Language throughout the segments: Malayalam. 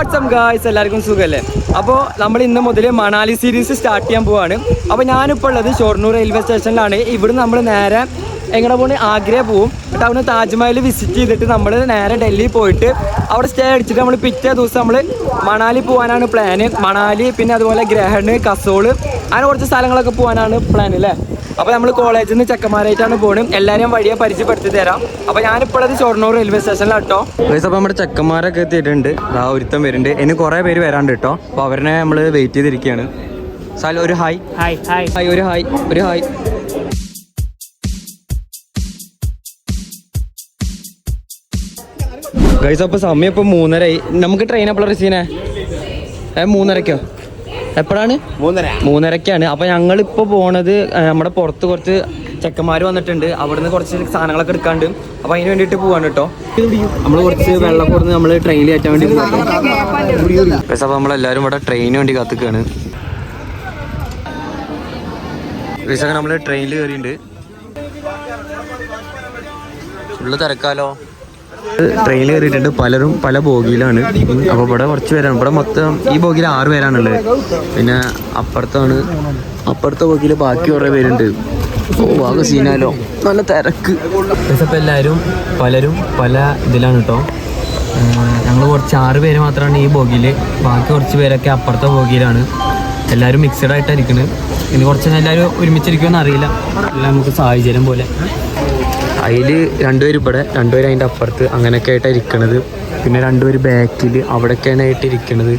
വാട്സം ഗായ്സ് എല്ലാവർക്കും സുഖമല്ലേ അപ്പോൾ നമ്മൾ ഇന്ന് മുതൽ മണാലി സീരീസ് സ്റ്റാർട്ട് ചെയ്യാൻ പോവാണ്. അപ്പോൾ ഞാനിപ്പോൾ ഉള്ളത് ഷൊർണൂർ റെയിൽവേ സ്റ്റേഷനിലാണ് ഇവിടുന്ന് നമ്മൾ നേരെ എങ്ങനെ പോണ്? ആഗ്ര പോവും. എന്നിട്ട് അവിടെ താജ്മഹൽ വിസിറ്റ് ചെയ്തിട്ട് നമ്മൾ നേരെ ഡൽഹി പോയിട്ട് അവിടെ സ്റ്റേ അടിച്ചിട്ട് നമ്മൾ പിറ്റേ ദിവസം നമ്മൾ മണാലി പോകാനാണ് പ്ലാന് മണാലി പിന്നെ അതുപോലെ ഗ്രഹണ് കസോൾ അങ്ങനെ കുറച്ച് സ്ഥലങ്ങളൊക്കെ പോകാനാണ് പ്ലാൻ അല്ലേ അപ്പോൾ നമ്മൾ കോളേജിൽ നിന്ന് ചെക്കന്മാരായിട്ടാണ് പോകുന്നത് എല്ലാവരെയും വഴിയെ പരിചയപ്പെടുത്തി തരാം. അപ്പോൾ ഞാനിപ്പോഴത് ഷൊർണൂർ റെയിൽവേ സ്റ്റേഷനിലാണ് സ്റ്റേഷനിലാട്ടോ അപ്പോൾ നമ്മുടെ ചെക്കന്മാരൊക്കെ എത്തിയിട്ടുണ്ട്. ആ ഒരുത്തം വരുന്നുണ്ട്. ഇനി കുറേ പേര് വരാണ്ട് കേട്ടോ അപ്പോൾ അവരെ നമ്മൾ വെയിറ്റ് ചെയ്തിരിക്കുകയാണ് സാല ഒരു ഹായ് ഹായ് ഹായ് ഹായ് ഒരു ഹായ് ഒരു ഹായ് ഗൈസ് അപ്പോൾ സമയം ഇപ്പോൾ മൂന്നരയായി. നമുക്ക് ട്രെയിൻ എപ്പോഴാണ് റസീനെ ഏ മൂന്നരക്കോ? എപ്പോഴാണ്? മൂന്നര. മൂന്നരക്കാണ്. അപ്പോൾ ഞങ്ങൾ ഇപ്പോൾ പോണത് നമ്മുടെ പുറത്ത് കുറച്ച് ചെക്കന്മാർ വന്നിട്ടുണ്ട്. അവിടുന്ന് കുറച്ച് സാധനങ്ങളൊക്കെ എടുക്കാണ്ട്. അപ്പോൾ അതിന് വേണ്ടിട്ട് പോവാണ് കേട്ടോ. നമ്മൾ കുറച്ച് വെള്ളം കൊടുത്ത് നമ്മൾ ട്രെയിനിൽ കയറ്റാൻ വേണ്ടി അപ്പൊ അപ്പോൾ നമ്മളെല്ലാവരും ഇവിടെ ട്രെയിനിന് വേണ്ടി കാത്തുക്കാണ്. നമ്മൾ നമ്മൾ ട്രെയിനിൽ കയറിയിട്ടുണ്ട് ഫുള്ള് തിരക്കാലോ? ട്രെയിനിൽ കയറിയിട്ടുണ്ട്. പലരും പല ബോഗിയിലാണ്. അപ്പോൾ ഇവിടെ കുറച്ച് പേരാണ്. ഇവിടെ മൊത്തം ഈ ബോഗിയിൽ ആറ് പേരാണുള്ളത്. പിന്നെ അപ്പുറത്താണ് അപ്പുറത്തെ ബോഗിയിൽ ബാക്കി കുറേ പേരുണ്ട്. ഓ ആകെ സീനാലോ നല്ല തിരക്ക്. ഇപ്പം എല്ലാവരും പലരും പല ഇതിലാണ് കേട്ടോ ഞങ്ങൾ കുറച്ച് ആറ് പേര് മാത്രമാണ് ഈ ബോഗിയിൽ ബാക്കി കുറച്ച് പേരൊക്കെ അപ്പുറത്തെ ബോഗിയിലാണ്. എല്ലാവരും മിക്സഡ് ആയിട്ടായിരിക്കുന്നത് ഇനി കുറച്ച് എല്ലാവരും ഒരുമിച്ചിരിക്കുമെന്ന് അറിയില്ല. എല്ലാം നമുക്ക് സാഹചര്യം പോലെ. അതിൽ രണ്ടുപേര് ഇവിടെ രണ്ടുപേര് അതിന്റെ അപ്പുറത്ത് അങ്ങനെയൊക്കെ ആയിട്ടാണ് ഇരിക്കണത്. പിന്നെ രണ്ടുപേര് ബാക്കിൽ അവിടെയൊക്കെയാണ് ആയിട്ട് ഇരിക്കണത്.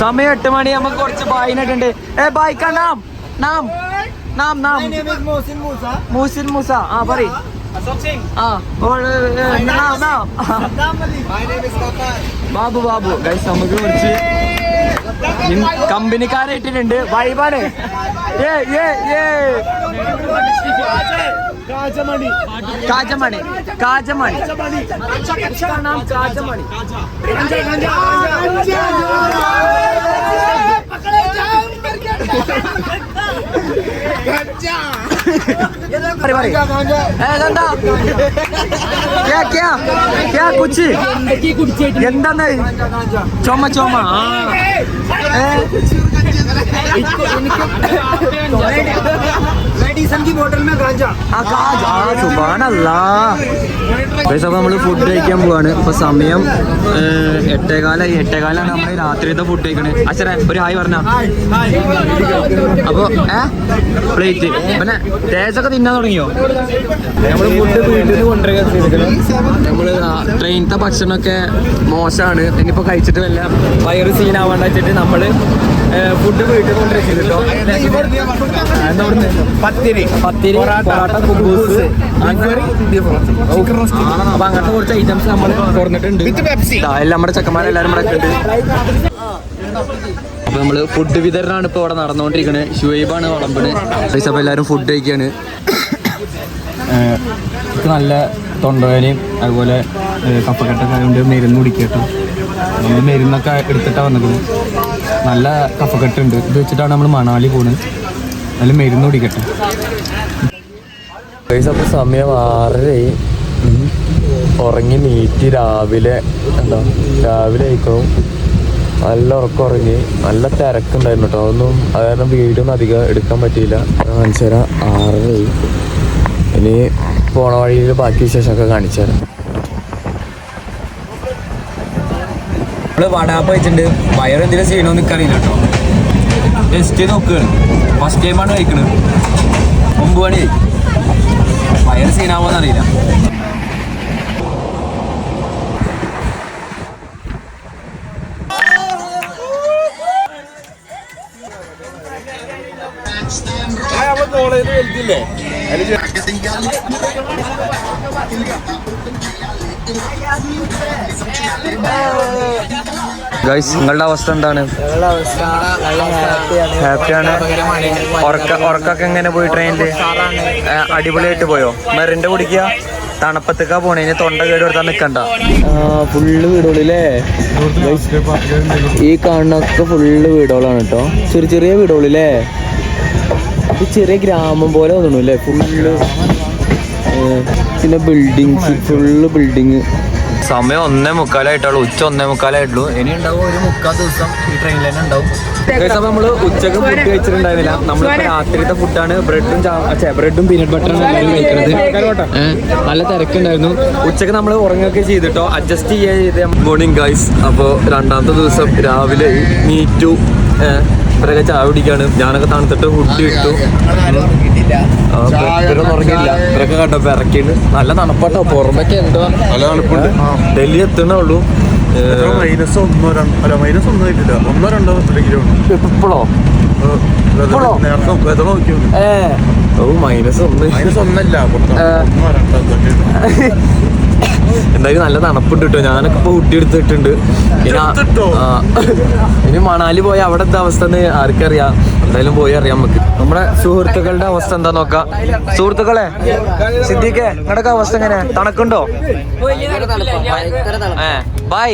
സമയം എട്ട് മണി നമുക്ക് കുറച്ച് ബായിനൊക്കെ ഉണ്ട് ഏ ബായിക്ക നാം നാം നാം നാം. മൂസിൻ മൂസ ആ നാം ബാബു ബാബു. ഗൈസ് നമുക്ക് കുറച്ച് കമ്പനിക്കാരായിട്ടുണ്ട് വൈബാണ്. ഏ ഏ ഏ. കാജമണി. കാജമണി. കാജമണി. കാജമണി. പറയ്, പറയ്. ഏ, ഇതെന്താ? ക്യാ, ക്യാ? ക്യാ കുച്ച്? എന്താന്ന് ചുമ ചുമ ആ ഏ? അപ്പൊ നമ്മൾ ഫുഡ് കഴിക്കാൻ പോവാണ്. ഇപ്പൊ സമയം എട്ടേകാലായി. എട്ടേകാലാണ് നമ്മൾ രാത്രിയത്തെ ഫുഡ് കഴിക്കണേ. അച്ഛനെ ഒരു ഹായ് പറഞ്ഞ. അപ്പൊ ഏ പ്ലേറ്റ് പിന്നെ തേച്ചൊക്കെ തിന്നാൻ തുടങ്ങിയോ? നമ്മൾ ഫുഡ് വീട്ടിൽ കൊണ്ടുവരാൻ നമ്മൾ ട്രെയിനത്തെ ഭക്ഷണമൊക്കെ മോശമാണ്. ഇനിയിപ്പോ കഴിച്ചിട്ട് വല്ല വയറ് സീനാവാണ്ട് വെച്ചിട്ട് നമ്മൾ ഫുഡ് വീട്ടിൽ കൊണ്ടുവരും പത്തിരി. പത്തിരി. പൊറാട്ട കുബൂസ് അപ്പൊ അങ്ങനത്തെ കുറച്ച് ഐറ്റംസ് നമ്മൾ തുറന്നിട്ടുണ്ട്. എല്ലാം നമ്മുടെ ചക്കന്മാരെല്ലാരും ഇവിടെ ഉണ്ട്. അപ്പൊ നമ്മൾ ഫുഡ് വിതരണാണ് ഇപ്പൊ ഇവിടെ നടന്നുകൊണ്ടിരിക്കുന്നത് ഷുവൈബാണ് വളമ്പണ്. അപ്പൊ എല്ലാരും ഫുഡ് കഴിക്കാണ്. എനിക്ക് നല്ല തൊണ്ടവേനയും അതുപോലെ കപ്പക്കെട്ടൊക്കെ കഫക്കെട്ടൊക്കെ ആയതുകൊണ്ട് മരുന്ന് കുടിക്കട്ടോ. നമ്മൾ മരുന്നൊക്കെ എടുത്തിട്ടാണ് വന്നിരിക്കുന്നത് നല്ല കഫക്കെട്ടുണ്ട്. ഇത് വെച്ചിട്ടാണ് നമ്മൾ മണാലി പോകുന്നത് നല്ല മരുന്ന് കുടിക്കട്ടെ. അപ്പോൾ സമയം ആറരയായി. ഉറങ്ങി നീറ്റ് രാവിലെ എന്താ രാവിലെ ആയിക്കോളും. നല്ല ഉറക്കം ഉറങ്ങി. നല്ല തിരക്കുണ്ടായിരുന്നു കേട്ടോ അതൊന്നും അത് കാരണം വീഡിയോ ഒന്നും അധികം എടുക്കാൻ പറ്റിയില്ല. കാണിച്ചു ആറരയായി. ഇനി പോണ വഴിയിൽ ബാക്കി വിശേഷമൊക്കെ കാണിച്ചു തരാം. നമ്മൾ വടാപ്പ് വെച്ചിട്ടുണ്ട് വയറ് എന്തെങ്കിലും ചെയ്യണമെന്ന് നിൽക്കറിയില്ല കേട്ടോ ടെസ്റ്റ് നോക്കുകയാണ് ഫസ്റ്റ് ടൈമാണ് കഴിക്കണത്. ഒമ്പത് മണിയായി വയറ് സീനാവോന്ന് അറിയില്ല. വലുതില്ലേ ഗൈസ് നിങ്ങളുടെ അവസ്ഥ എന്താണ്? ഹാപ്പിയാണ് ഉറക്ക ഉറക്കൊക്കെ എങ്ങനെ പോയി ട്രെയിനിൽ അടിപൊളിയായിട്ട് പോയോ? മെറിന്റെ കുടിക്കുക തണുപ്പത്തേക്കാ പോണേ ഇനി തൊണ്ട കേട് കൊടുത്താൽ നിക്കണ്ട. ഫുള്ള് വീടുകളില്ലേ ഈ കാണുന്നൊക്കെ ഫുള്ള് വീടുകളാണ് കേട്ടോ ചെറിയ ചെറിയ വീടുകളില്ലേ ചെറിയ ഗ്രാമം പോലെ തോന്നുന്നു അല്ലേ ഫുള്ള് പിന്നെ ബിൽഡിങ്സ് ഫുള്ള് ബിൽഡിങ് സമയം ഒന്നേ മുക്കാലായിട്ടുള്ളൂ ഉച്ച ഒന്നേ മുക്കാലായിട്ടുള്ളൂ. ഇനി ഉണ്ടാവും ഒരു മുക്കാൽ ദിവസം ഈ ട്രെയിനിൽ തന്നെ ഉണ്ടാവും. നമ്മൾ ഉച്ചയ്ക്ക് ഫുഡ് കഴിച്ചിട്ടുണ്ടായിരുന്നില്ല. നമ്മൾ രാത്രിത്തെ ഫുഡാണ് ബ്രെഡും ബ്രെഡും പീനട്ട് ബട്ടറും കഴിക്കുന്നത് നല്ല തിരക്കുണ്ടായിരുന്നു. ഉച്ചയ്ക്ക് നമ്മൾ ഉറങ്ങുകയൊക്കെ ചെയ്തിട്ടോ. അഡ്ജസ്റ്റ് ചെയ്യുക ചെയ്ത് മോർണിംഗ് ഗൈസ് അപ്പോൾ രണ്ടാമത്തെ ദിവസം രാവിലെ നീറ്റു ഇവരൊക്കെ ചായ കുടിക്കാണ്. ഞാനൊക്കെ തണുത്തിട്ട് ഫുഡ് ഇട്ടു. ഉറങ്ങിയില്ല. ഇവരൊക്കെ കണ്ടപ്പോ ഇറക്കിയിട്ട് നല്ല തണുപ്പാട്ടോ പുറമേക്ക് എന്തോ. നല്ല തണുപ്പുണ്ട്. ഡൽഹി എത്തണേ ഉള്ളൂ. മൈനസ് ഒന്നോ രണ്ടോ അല്ല മൈനസ് ഒന്നോ ഇല്ല ഒന്നോ രണ്ടോ ഡിഗ്രി ഉണ്ട്. ഇപ്പോഴോ മൈനസ് ഒന്ന്. മൈനസ് ഒന്നല്ല. ഒന്നോ രണ്ടോ. എന്തായാലും നല്ല തണുപ്പുണ്ട് കേട്ടോ ഞാനൊക്കെ ഇപ്പൊ ഊട്ടി എടുത്തിട്ടുണ്ട് ഇനി മണാലി പോയ അവിടെ എന്താ അവസ്ഥ എന്ന് ആർക്കറിയാം. എന്തായാലും പോയി അറിയാം നമുക്ക്. നമ്മുടെ സുഹൃത്തുക്കളുടെ അവസ്ഥ എന്താ നോക്കാം. സുഹൃത്തുക്കളെ സിദ്ദീഖെ നിങ്ങളുടെ അവസ്ഥ എങ്ങനെ തണുക്കുണ്ടോ? ബൈ.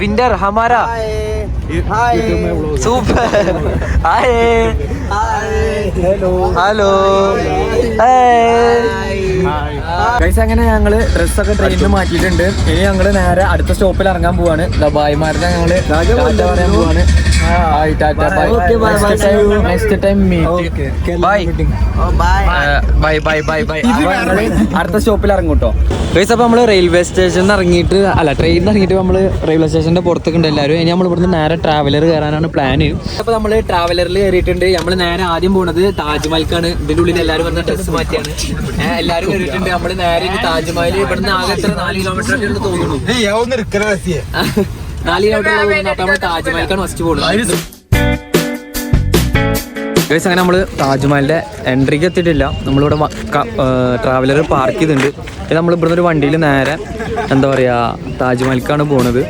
വിന്റർ ഹമാര. സൂപ്പർ. ഹായ്. ഹലോ. ഗൈസ് അങ്ങനെ ഞങ്ങൾ ഡ്രസ്സൊക്കെ ട്രെയിനിൽ മാറ്റിയിട്ടുണ്ട്. ഇനി ഞങ്ങൾ നേരെ അടുത്ത സ്റ്റോപ്പിൽ ഇറങ്ങാൻ പോവാണ്. ബായിമാരുടെ ഞങ്ങൾ പറയാൻ പോവാണ്. Bye tata bye next time meet bye bye bye bye bye അടുത്ത സ്റ്റോപ്പിൽ ഇറങ്ങും കേട്ടോ ഗൈസ് അപ്പൊ നമ്മൾ റെയിൽവേ സ്റ്റേഷനിൽ ഇറങ്ങിയിട്ട് അല്ല ട്രെയിനിൽ ഇറങ്ങിയിട്ട് നമ്മൾ റെയിൽവേ സ്റ്റേഷന്റെ പുറത്തൊക്കെ ഉണ്ട് എല്ലാവരും. ഇനി നമ്മൾ ഇവിടുന്ന് നേരെ ട്രാവലർ കയറാനാണ് പ്ലാൻ അപ്പൊ നമ്മൾ ട്രാവലറിൽ കയറിയിട്ടുണ്ട്. നമ്മൾ നേരെ ആദ്യം പോണത് താജ്മഹൽക്കാണ്. ഇതിന്റെ ഉള്ളിൽ എല്ലാവരും വന്ന ഡ്രസ് മാറ്റിയാണ്. എല്ലാവരും കയറിയിട്ടുണ്ട്. നമ്മൾ നേരെ ഇനി താജ്മഹൽ ഇവിടുന്ന് ആകെ എത്ര? നാല് കിലോമീറ്റർ ഒക്കെ തോന്നുന്നു. നാല് കിലോമീറ്റർ പോകുന്നു അപ്പൊ താജ്മഹൽക്കാണ് ഫസ്റ്റ് പോകുന്നത് ഗൈസ് അങ്ങനെ നമ്മൾ താജ്മഹലിന്റെ എൻട്രിക്ക് എത്തിയിട്ടില്ല. നമ്മളിവിടെ ട്രാവലർ പാർക്ക് ചെയ്തിട്ടുണ്ട്. ഇത് നമ്മൾ ഇവിടുന്ന് ഒരു വണ്ടിയിൽ നേരെ എന്താ പറയാ താജ്മഹലിക്കാണ് പോണത്.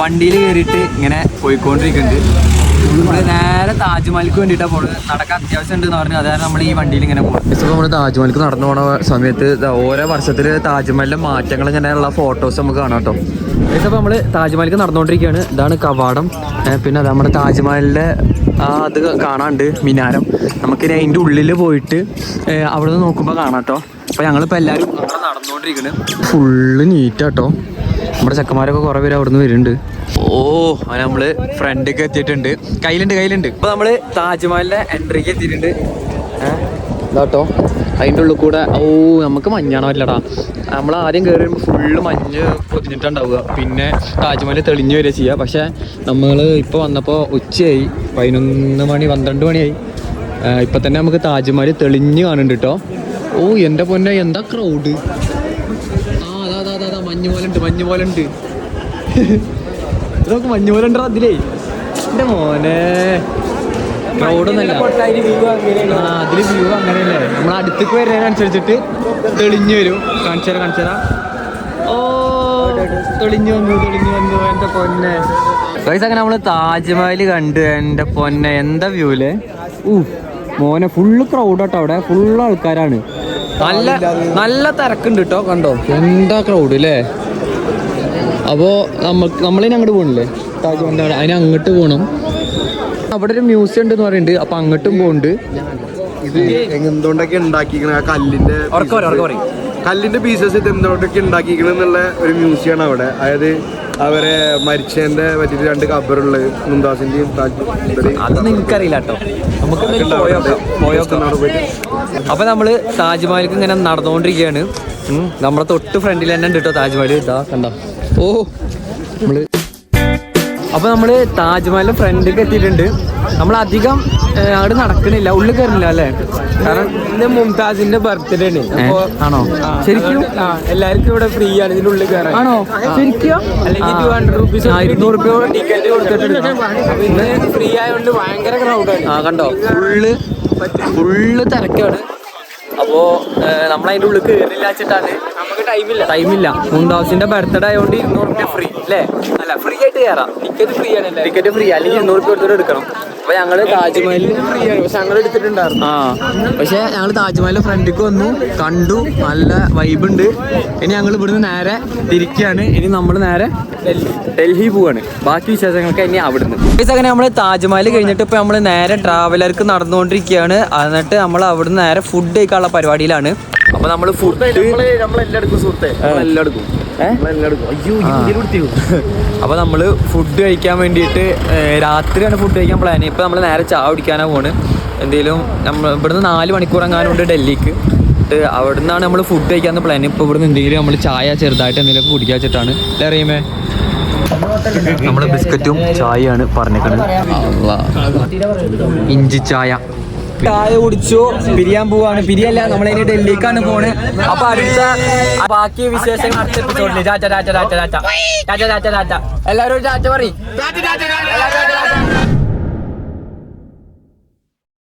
വണ്ടിയിൽ കയറിയിട്ട് ഇങ്ങനെ പോയിക്കൊണ്ടിരിക്കുന്നുണ്ട്. നമ്മൾ നേരെ താജ്മഹൽക്ക് വേണ്ടിയിട്ടാണ് പോണത്. നടക്കാൻ അത്യാവശ്യം ഉണ്ടെന്ന് പറഞ്ഞു. അതാണ് നമ്മൾ ഈ വണ്ടിയിൽ ഇങ്ങനെ പോകുന്നത് ഇപ്പോൾ നമ്മൾ താജ്മഹൽക്ക് നടന്നു പോണ സമയത്ത് ദാ ഓരോ വർഷത്തിൽ താജ്മഹലിലെ മാറ്റങ്ങൾ ഇങ്ങനെയുള്ള ഫോട്ടോസ് നമുക്ക് കാണാം കേട്ടോ. ഇപ്പോൾ നമ്മൾ താജ്മഹൽക്ക് നടന്നുകൊണ്ടിരിക്കുകയാണ്. ഇതാണ് കവാടം. പിന്നെ അത് നമ്മുടെ താജ്മഹലിലെ ആ അത് കാണാണ്ട് മിനാരം. നമുക്ക് അതിന്റെ ഉള്ളിൽ പോയിട്ട് അവിടെ നിന്ന് നോക്കുമ്പോൾ കാണാം കേട്ടോ. അപ്പോൾ ഞങ്ങളിപ്പോൾ എല്ലാവരും അവിടെ നടന്നുകൊണ്ടിരിക്കുന്നത് ഫുള്ള് നീറ്റാട്ടോ. നമ്മുടെ ചെക്കന്മാരൊക്കെ കുറേ പേര് അവിടുന്ന് വരുന്നുണ്ട്. ഓ അത് നമ്മൾ ഫ്രണ്ടൊക്കെ എത്തിയിട്ടുണ്ട്. കയ്യിലുണ്ട് കയ്യിലുണ്ട്. ഇപ്പൊ നമ്മൾ താജ്മഹലിന്റെ എൻട്രിക്ക് എത്തിയിട്ടുണ്ട്. അതിന്റെ അതിന്റെ ഉള്ളിൽ കൂടെ ഓ നമുക്ക് മഞ്ഞാണോ അല്ലടാ? നമ്മൾ ആദ്യം കയറി ഫുള്ള് മഞ്ഞ് പൊതിഞ്ഞിട്ടുണ്ടാവുക. പിന്നെ താജ്മഹൽ തെളിഞ്ഞു വരിക ചെയ്യുക പക്ഷെ നമ്മൾ ഇപ്പോൾ വന്നപ്പോൾ ഉച്ചയായി. പതിനൊന്ന് മണി പന്ത്രണ്ട് മണിയായി. ഇപ്പം തന്നെ നമുക്ക് താജ്മഹൽ തെളിഞ്ഞ് കാണുന്നുണ്ട് കേട്ടോ ഓ എന്റെ പൊന്നെ എന്താ ക്രൗഡ് ആ അതാ അതാ, അതാ മഞ്ഞ് പോലെ ഉണ്ട് മഞ്ഞ് പോലെ ഉണ്ട്. ഇതൊക്കെ മഞ്ഞ് പോലെ ഉണ്ടോ അതിലേ? എന്റെ മോനെ. ക്രൗഡൊന്നല്ല ആ അതിൽ വ്യൂ അങ്ങനെയല്ലേ? നമ്മൾ അടുത്തേക്ക് വരുന്നതിനനുസരിച്ചിട്ട് തെളിഞ്ഞു വരും. കാണിച്ചാരാ കാണിച്ചാരാ ഓ തെളിഞ്ഞു വന്നു തെളിഞ്ഞു വന്നു എന്റെ പൊന്നെ. ഗൈസ് അങ്ങനെ നമ്മൾ താജ്മഹൽ കണ്ടു എന്റെ പൊന്നെ. എന്താ വ്യൂൽ ഊ മോനെ ഫുള്ള് ക്രൗഡാട്ടോ അവിടെ. ഫുള്ള് ആൾക്കാരാണ്. നല്ല നല്ല തിരക്കുണ്ട് കേട്ടോ കണ്ടോ? എന്താ ക്രൗഡ് അല്ലേ അപ്പോ നമ്മൾ നമ്മളിനി അങ്ങോട്ട് പോകണില്ലേ താജ്മഹൽ അതിനെ അങ്ങോട്ട് പോകണം അവിടെ ഒരു മ്യൂസിയം ഉണ്ടെന്ന് പറയുന്നുണ്ട് അപ്പൊ അങ്ങോട്ടും പോകുന്നുണ്ട് ഇത് എന്തുകൊണ്ടൊക്കെ ഉണ്ടാക്കിക്കണ കല്ലിന്റെ കല്ലിന്റെ പീസസ് ഇത് എന്തുകൊണ്ടൊക്കെ ഉണ്ടാക്കിക്കണെന്നുള്ള ഒരു മ്യൂസിയം ആണ് അവിടെ. അതായത് അവരെ മരിച്ചതിന്റെ പറ്റിയിട്ട് രണ്ട് കബറുള്ള മുംതാസിന്റെയും അത് നിങ്ങൾക്കറിയില്ല കേട്ടോ. നമുക്ക് അപ്പൊ നമ്മൾ താജ്മഹലിക്ക് ഇങ്ങനെ നടന്നുകൊണ്ടിരിക്കുകയാണ്. നമ്മുടെ തൊട്ട് ഫ്രണ്ടിൽ തന്നെ ഉണ്ട് കേട്ടോ താജ്മഹൽ ഇതാ കണ്ടോ? ഓ. നമ്മൾ അപ്പൊ നമ്മൾ താജ്മഹലിന്റെ ഫ്രണ്ടിലേക്ക് എത്തിയിട്ടുണ്ട്. നമ്മൾ അധികം അവിടെ നടക്കണില്ല. ഉള്ളിൽ കയറില്ല അല്ലേ? കാരണം ഇന്ന് മുംതാസിന്റെ ബർത്ത്ഡേ ആണ്. ആണോ? ശരിക്കും? എല്ലാവർക്കും ഇവിടെ ഫ്രീ ആണ് ഇതിന്റെ ഉള്ളിൽ കയറാൻ. ആണോ? ശരിക്കും? അല്ലെങ്കിൽ ടു ഹൺഡ്രഡ് റുപ്പീസ് ഇരുന്നൂറ് റുപ്യ ടിക്കറ്റ് കൊടുത്തിട്ടുണ്ട്. ഇന്ന് ഫ്രീ ആയതുകൊണ്ട് ഭയങ്കര ക്രൗഡാണ് ആ കണ്ടോ? ഫുള്ള് ഫുള്ള് തിരക്കാണ്. അപ്പോ നമ്മളതിന്റെ ഉള്ളിൽ കയറില്ല വെച്ചിട്ടാണ്. നമുക്ക് ടൈമില്ല ടൈമില്ല മുണ്ടാസിന്റെ ബർത്ത്ഡേ ആയതുകൊണ്ട് ഇരുന്നൂറ് രൂപ ഫ്രീ അല്ലേ? അല്ല ഫ്രീ ആയിട്ട് കയറാം ടിക്കറ്റ് ഫ്രീ ആണ് ടിക്കറ്റ് ഫ്രീ അല്ലെങ്കിൽ ഇരുന്നൂറ് രൂപ എടുത്തിട്ട് എടുക്കണം. അപ്പൊ ഞങ്ങൾ താജ്മഹലിൽ ഫ്രീ ആണ് പക്ഷെ ഞങ്ങൾ എടുത്തിട്ടുണ്ടായിരുന്നു. ആ. പക്ഷെ ഞങ്ങൾ താജ്മഹലിന്റെ ഫ്രണ്ടിക്ക് വന്നു കണ്ടു നല്ല വൈബ് ഉണ്ട്. ഇനി ഞങ്ങൾ ഇവിടുന്ന് നേരെ തിരിക്കുകയാണ് ഇനി നമ്മൾ നേരെ ഡൽഹി പോവാണ്. ബാക്കി വിശേഷങ്ങളൊക്കെ ഇനി അവിടുന്ന്. അങ്ങനെ നമ്മൾ താജ്മഹൽ കഴിഞ്ഞിട്ട് ഇപ്പൊ നമ്മൾ നേരെ ട്രാവലർക്ക് നടന്നുകൊണ്ടിരിക്കുകയാണ്. എന്നിട്ട് നമ്മൾ അവിടുന്ന് നേരെ ഫുഡ് കഴിക്കാനുള്ള പരിപാടിയിലാണ്. അപ്പൊ നമ്മൾ ഫുഡ് നമ്മളെല്ലാം എടുക്കും സുഹൃത്തെ നമ്മളെല്ലാം എടുക്കും നമ്മളെല്ലാം എടുക്കും അയ്യോ ആ. അപ്പൊ നമ്മൾ ഫുഡ് കഴിക്കാൻ വേണ്ടിയിട്ട് രാത്രിയാണ് ഫുഡ് കഴിക്കാൻ പ്ലാൻ ഇപ്പൊ നമ്മൾ നേരെ ചായ കുടിക്കാനാ പോണ്. എന്തെങ്കിലും നമ്മൾ ഇവിടുന്ന് നാല് മണിക്കൂർ എങ്ങാനും ഉണ്ട് ഡൽഹിക്ക്. എന്നിട്ട് അവിടെ നിന്നാണ് നമ്മൾ ഫുഡ് കഴിക്കാന്ന് പ്ലാൻ ഇപ്പൊ ഇവിടുന്ന് എന്തെങ്കിലും നമ്മൾ ചായ ചെറുതായിട്ട് എന്തെങ്കിലും കുടിക്കാൻ വെച്ചിട്ടാണ്. അല്ലേ അറിയുമേ നമ്മൾ ബിസ്ക്കറ്റും ചായയാണ് പറഞ്ഞേക്കണത്. ഇഞ്ചി ചായ. ചായ കുടിച്ചു. പിരിയാൻ പോവാണ്. പിരിയല്ല നമ്മളിനി ഡൽഹിക്കാണ് പോണ്. അപ്പൊ അടുത്ത ബാക്കി വിശേഷങ്ങൾ അടുത്ത എപ്പിസോഡിൽ ടാറ്റ ടാറ്റ ടാറ്റ ടാറ്റ ടാറ്റ ടാറ്റ ടാറ്റ എല്ലാവരും ടാറ്റ പറയും.